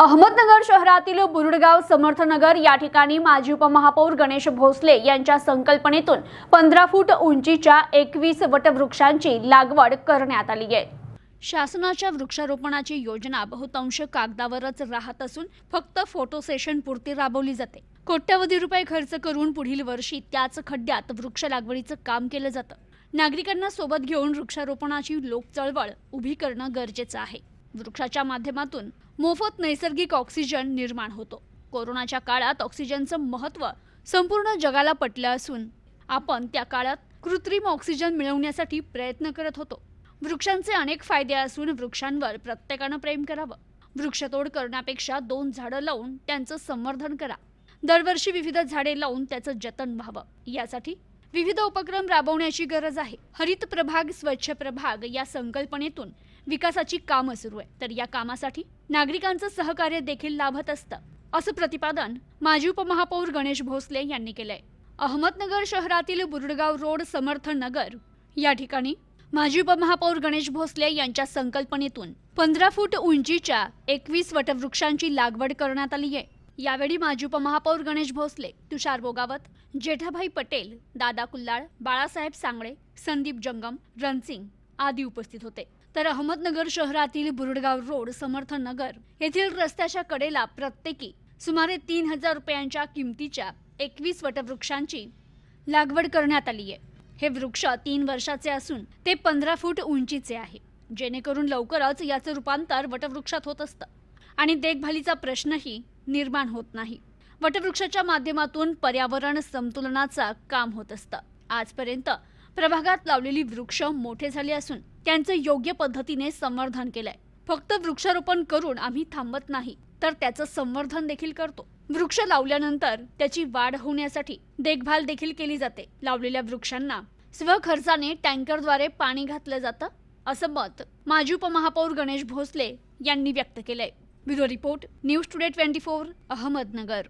अहमदनगर शहरातील बुरुडगाव समर्थनगर या ठिकाणी माजी उपमहापौर गणेश भोसले यांच्या संकल्पनेतून पंधरा फूट उंचीच्या एकवीस वटवृक्षांची लागवड करण्यात आली आहे. शासनाच्या वृक्षारोपणाची योजना बहुतांश कागदावरच राहत असून फक्त फोटो सेशन पुरती राबवली जाते. कोट्यवधी रुपये खर्च करून पुढील वर्षी त्याच खड्ड्यात वृक्ष लागवडीचं काम केलं जातं. नागरिकांना सोबत घेऊन वृक्षारोपणाची लोक चळवळ उभी करणं गरजेचं आहे. वृक्षाच्या माध्यमातून मोफत नैसर्गिक ऑक्सिजन निर्माण होतो. कोरोनाच्या काळात ऑक्सिजनचं महत्त्व संपूर्ण जगाला पटलं असून आपण त्या काळात कृत्रिम ऑक्सिजन मिळवण्यासाठी प्रयत्न करत होतो. वृक्षांचे अनेक फायदे असून वृक्षांवर प्रत्येकानं प्रेम करावं. वृक्षतोड करण्यापेक्षा दोन झाडं लावून त्यांचं संवर्धन करा. दरवर्षी विविध झाडे लावून त्याचं जतन व्हावं. यासाठी विविध उपक्रम राबवण्याची गरज आहे. हरित प्रभाग स्वच्छ प्रभाग या संकल्पनेतून विकासाची कामं सुरू आहे. तर या कामासाठी नागरिकांचं सहकार्य देखील लाभत असतं असं प्रतिपादन माजी उपमहापौर गणेश भोसले यांनी केलंय. अहमदनगर शहरातील बुरडगाव रोड समर्थन नगर या ठिकाणी माजी उपमहापौर गणेश भोसले यांच्या संकल्पनेतून पंधरा फूट उंचीच्या एकवीस वटवृक्षांची लागवड करण्यात आली आहे. यावेळी माजी उपमहापौर गणेश भोसले तुषार बोगावत जेठाभाई पटेल दादा कुल्लाळ बाळासाहेब सांगळे संदीप जंगम रणसिंग आदी उपस्थित होते. तर अहमदनगर शहरातील बुरुडगाव रोड समर्थ नगर येथील रस्त्याच्या कडेला प्रत्येकी सुमारे तीन हजार रुपयांच्या किमतीच्या एकवीस वटवृक्षांची लागवड करण्यात आली आहे. हे वृक्ष तीन वर्षाचे असून ते पंधरा फूट उंचीचे आहे. जेणेकरून लवकरच याचं रूपांतर वटवृक्षात होत असतं आणि देखभालीचा प्रश्नही निर्माण होत नाही. वटवृक्षाच्या माध्यमातून पर्यावरण संतुलनाचा काम होत असतं. आजपर्यंत प्रभागात लावलेली वृक्ष मोठे झाले असून त्यांचं योग्य पद्धतीने संवर्धन केलंय. फक्त वृक्षारोपण करून आम्ही थांबत नाही तर त्याचं संवर्धन देखील करतो. वृक्ष लावल्यानंतर त्याची वाढ होण्यासाठी देखभाल देखील केली जाते. लावलेल्या वृक्षांना स्वखर्चाने टँकरद्वारे पाणी घातलं जातं असं मत माजी उपमहापौर गणेश भोसले यांनी व्यक्त केलंय. Bureau report news today twenty four Ahmednagar.